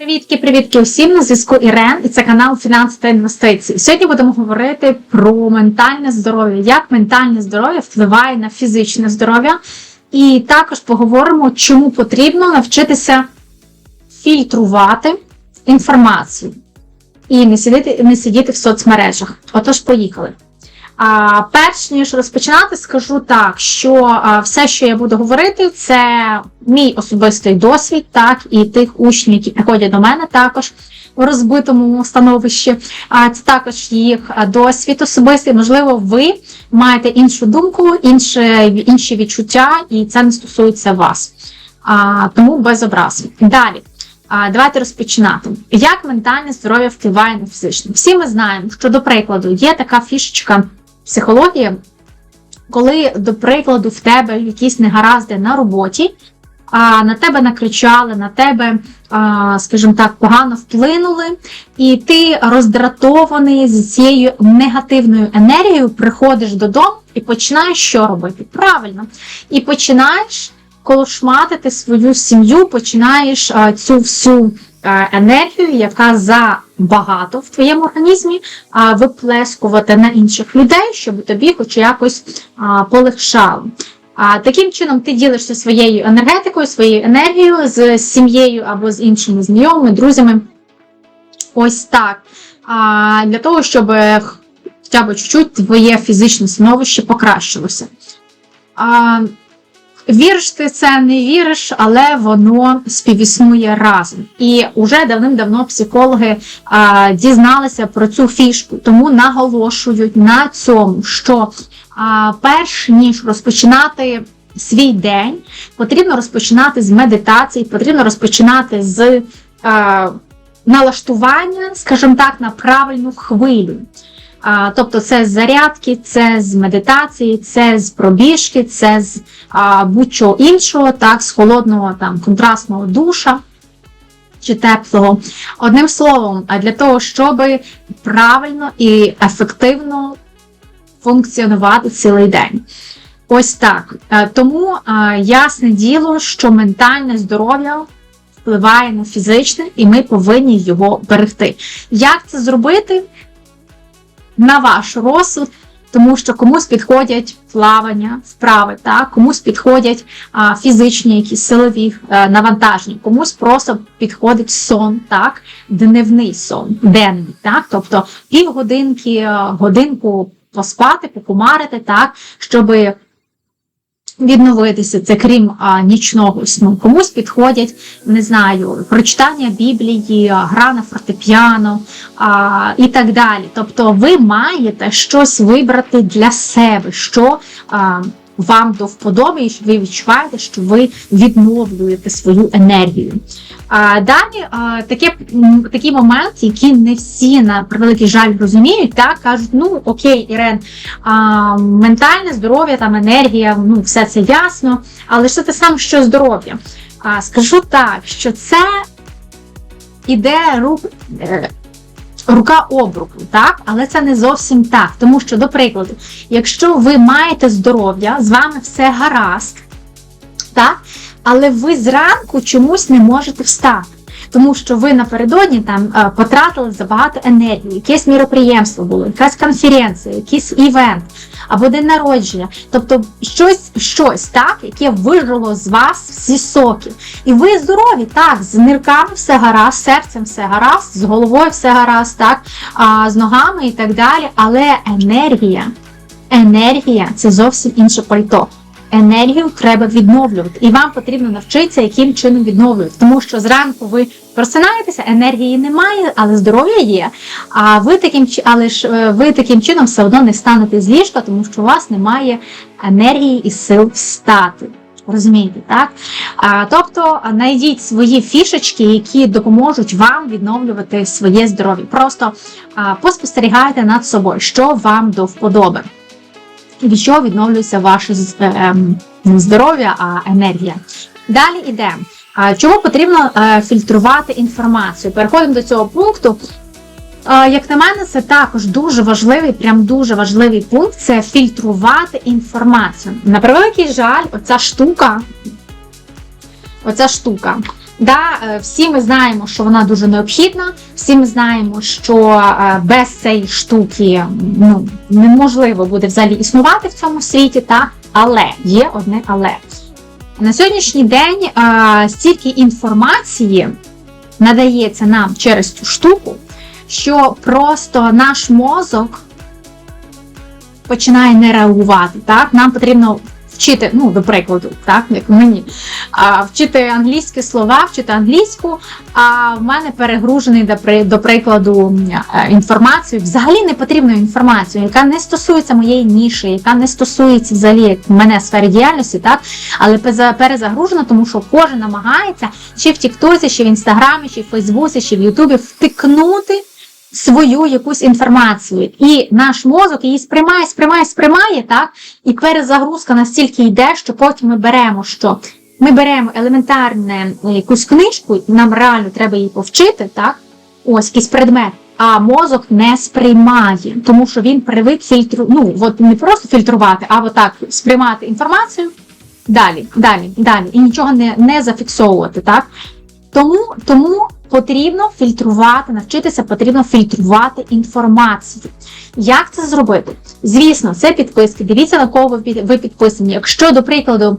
Привітки, привітки усім на зв'язку Ірен, і це канал Фінанси та інвестиції. Сьогодні будемо говорити про ментальне здоров'я, як ментальне здоров'я впливає на фізичне здоров'я, і також поговоримо, чому потрібно навчитися фільтрувати інформацію і не сидіти, не сидіти в соцмережах. Отож, поїхали. Перш ніж розпочинати, скажу так, що все, що я буду говорити, це мій особистий досвід, так, і тих учнів, які приходять до мене також у розбитому становищі. А це також їх досвід особистий. Можливо, ви маєте іншу думку, інше, інші відчуття, і це не стосується вас. А, тому без образ. Далі. Давайте розпочинати. Як ментальне здоров'я впливає на фізичне? Всі ми знаємо, що, до прикладу, є така фішечка психології, коли, до прикладу, в тебе якісь негаразди на роботі, а на тебе накричали, на тебе, скажімо так, погано вплинули, і ти роздратований з цією негативною енергією, приходиш додому і починаєш що робити? Правильно. І починаєш колошматити свою сім'ю, починаєш цю всю енергію, яка забагато в твоєму організмі, виплескувати на інших людей, щоб тобі хоч якось полегшало. А таким чином ти ділишся своєю енергетикою, своєю енергією з сім'єю або з іншими знайомими, друзями. Ось так. А, Для того, щоб хоча б чуть-чуть твоє фізичне становище покращилося. А, Віриш ти це, не віриш, але воно співіснує разом. І вже давним-давно психологи а, дізналися про цю фішку, тому наголошують на цьому, що а, перш ніж розпочинати свій день, потрібно розпочинати з медитації, потрібно розпочинати з а, налаштування, скажімо так, на правильну хвилю. А, Тобто це з зарядки, це з медитації, це з пробіжки, це з будь-чого іншого, так, з холодного там контрастного душа чи теплого. Одним словом, для того, щоб правильно і ефективно функціонувати цілий день. Ось так. Тому ясне діло, що ментальне здоров'я. Впливає на фізичне, і ми повинні його берегти. Як це зробити? На ваш розсуд, тому що комусь підходять плавання, вправи, так? комусь підходять а, фізичні, якісь силові а, навантаження, комусь просто підходить сон, так? дневний сон, денний. так? Тобто півгодинки, годинку поспати, покумарити, так? щоби відновитися, це крім а, нічного сну. Комусь підходять, не знаю, прочитання Біблії, гра на фортепіано а, і так далі. Тобто ви маєте щось вибрати для себе, що а, вам до вподоби, і ви відчуваєте, що ви відновлюєте свою енергію. Далі таке, такий момент, який не всі на превеликий жаль розуміють, так кажуть, ну окей, Ірен, а, ментальне здоров'я, там енергія, ну все це ясно, але що те саме, що здоров'я? А, Скажу так, що це іде рук. Е, рука об руку, так? Але це не зовсім так. Тому що, до прикладу, якщо ви маєте здоров'я, з вами все гаразд, так? Але ви зранку чомусь не можете встати. Тому що ви напередодні там е, потратили забагато енергії, якесь міроприємство було, якась конференція, якийсь івент або день народження. Тобто щось, щось так, яке вижило з вас всі соки. І ви здорові, так, з нирками все гаразд, серцем все гаразд, з головою все гаразд, так, а, з ногами і так далі. Але енергія, енергія це зовсім інше пальто енергію треба відновлювати, і вам потрібно навчитися, яким чином відновлювати. Тому що зранку ви просинаєтеся, енергії немає, але здоров'я є. А ви таким але ж е, ви таким чином все одно не станете з ліжка, тому що у вас немає енергії і сил встати. Розумієте, так? А, Тобто знайдіть свої фішечки, які допоможуть вам відновлювати своє здоров'я. Просто а, поспостерігайте над собою, що вам до вподоби від чого відновлюється ваше ем, здоров'я, а енергія. Далі йдемо. Чому потрібно е, фільтрувати інформацію? Переходимо до цього пункту. Як на мене, це також дуже важливий, прям дуже важливий пункт це фільтрувати інформацію. На превеликий жаль, оця штука, оця штука Да, е, всі ми знаємо, що вона дуже необхідна. Всі ми знаємо, що е, без цієї штуки ну, неможливо буде взагалі існувати в цьому світі, так? але є одне але. На сьогоднішній день е, стільки інформації надається нам через цю штуку, що просто наш мозок починає не реагувати. Так? Нам потрібно вчити, ну, до прикладу, так, як мені, а, вчити англійські слова, вчити англійську, а в мене перегружений, до, при- до прикладу, е, інформацію, взагалі не потрібну інформацію, яка не стосується моєї ніші, яка не стосується взагалі як мене сфери діяльності, так, але перезагружена, тому що кожен намагається чи в Тіктоці, чи в Інстаграмі, чи в Фейсбуці, чи в Ютубі втикнути свою якусь інформацію. І наш мозок її сприймає, сприймає, сприймає, так? І перезагрузка настільки йде, що потім ми беремо що. Ми беремо елементарне е, якусь книжку, і нам реально треба її повчити, так? Ось якийсь предмет. А мозок не сприймає, тому що він привик фільтру, ну от не просто фільтрувати, а отак сприймати інформацію далі, далі, далі, і нічого не, не зафіксовувати, так? Тому, тому потрібно фільтрувати, навчитися потрібно фільтрувати інформацію. Як це зробити? Звісно, це підписки. Дивіться, на кого ви під- ви підписані. Якщо, до прикладу,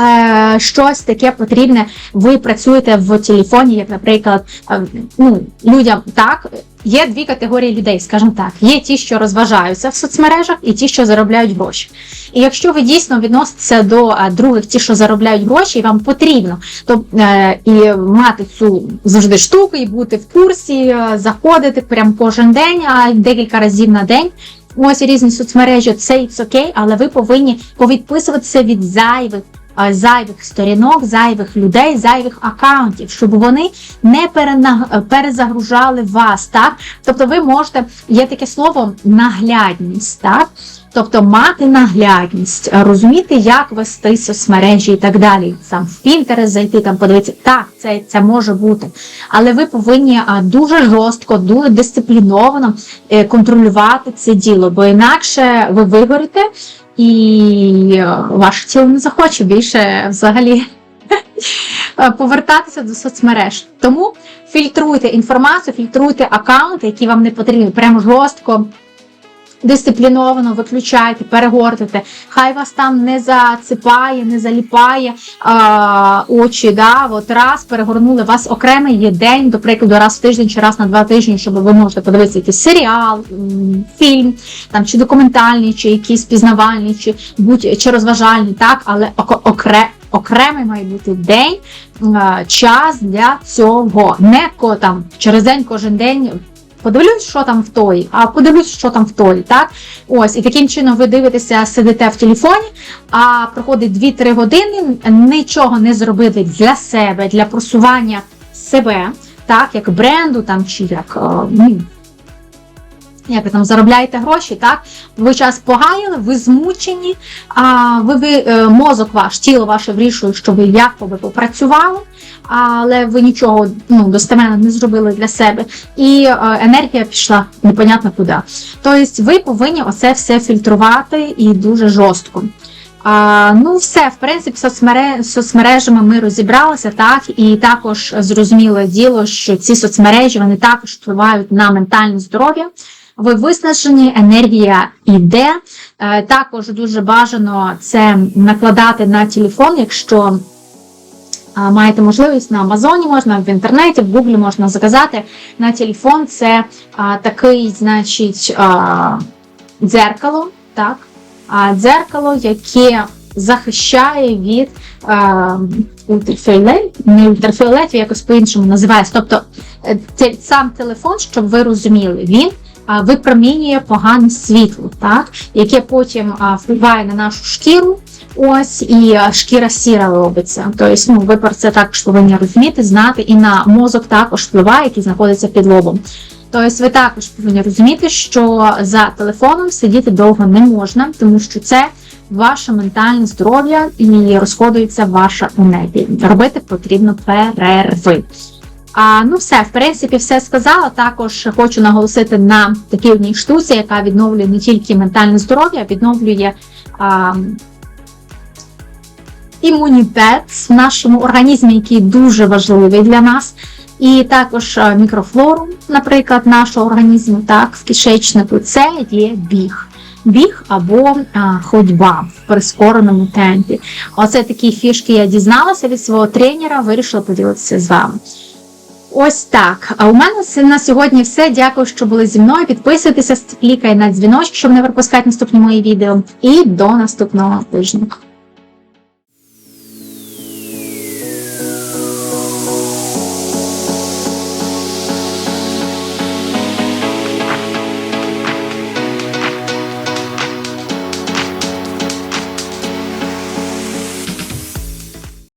е, щось таке потрібне, ви працюєте в телефоні, як, наприклад, е, ну, людям так. Є дві категорії людей, скажімо так. Є ті, що розважаються в соцмережах, і ті, що заробляють гроші. І якщо ви дійсно відноситеся до е, других, ті, що заробляють гроші, і вам потрібно, то е, і мати цю завжди штуку, і бути в курсі, е, заходити прям кожен день, а декілька разів на день. Ось різні соцмережі, це окей, але ви повинні повідписуватися від зайвих. Е, Зайвих сторінок, зайвих людей, зайвих акаунтів, щоб вони не перезагружали вас, так? Тобто ви можете, є таке слово наглядність, так? Тобто мати наглядність, розуміти, як вести соцмережі і так далі. Сам в Pinterest зайти, там подивитися, так, це, це може бути. Але ви повинні дуже жорстко, дуже дисципліновано е, контролювати це діло, бо інакше ви вигорите і е, ваше тіло не захоче більше взагалі повертатися до соцмереж. Тому фільтруйте інформацію, фільтруйте аккаунти, які вам не потрібні, прямо жорстко. Дисципліновано виключайте, перегортайте, хай вас там не заципає, не заліпає а, очі. Да? От раз перегорнули, вас окремий є день, до прикладу, раз в тиждень чи раз на два тижні, щоб ви можете подивитися якийсь серіал, фільм, там чи документальний, чи якийсь пізнавальний, чи будь чи розважальний, так, але окре, окремий має бути день, час для цього. Не ко там через день, кожен день. Подивлюсь, що там в той, а подивлюсь, що там в той, так? Ось, і таким чином ви дивитеся, сидите в телефоні, а проходить 2-3 години, нічого не зробили для себе, для просування себе, так, як бренду, там, чи як, е, ну, як ви там заробляєте гроші, так? Ви час погаяли, ви змучені, а ви, ви е, мозок ваш, тіло ваше вирішує, що ви якоби попрацювали, але ви нічого ну, достеменно не зробили для себе. І е, енергія пішла непонятно куди. Тобто ви повинні оце все фільтрувати і дуже жорстко. А, ну, все, в принципі, соцмере... з соцмережами ми розібралися, так, і також зрозуміло діло, що ці соцмережі вони також впливають на ментальне здоров'я. Ви виснажені, енергія йде. Е, також дуже бажано це накладати на телефон, якщо маєте можливість на Амазоні, можна в інтернеті, в Гуглі можна заказати на телефон. Це такий, значить, дзеркало, так? Дзеркало, яке захищає від а, ультрафіолет, не ультрафіолетів, якось по-іншому називається. Тобто е, сам телефон, щоб ви розуміли, він випромінює погане світло, так? яке потім впливає на нашу шкіру. Ось і шкіра сіра робиться. Тобто, ну, ви про це також повинні розуміти, знати, і на мозок також впливає, який знаходиться під лобом. Тобто, ви також повинні розуміти, що за телефоном сидіти довго не можна, тому що це ваше ментальне здоров'я і розходується ваша енергія. Робити потрібно перерви. А, ну все, в принципі, все сказала. Також хочу наголосити на такій одній штуці, яка відновлює не тільки ментальне здоров'я, а відновлює а, імунітет в нашому організмі, який дуже важливий для нас. І також мікрофлору, наприклад, нашого організму, так, в кишечнику, це є біг. Біг або а, ходьба в прискореному темпі. Оце такі фішки я дізналася від свого тренера, вирішила поділитися з вами. Ось так. А у мене це на сьогодні все. Дякую, що були зі мною. Підписуйтеся, клікай на дзвіночок, щоб не пропускати наступні мої відео. І до наступного тижня.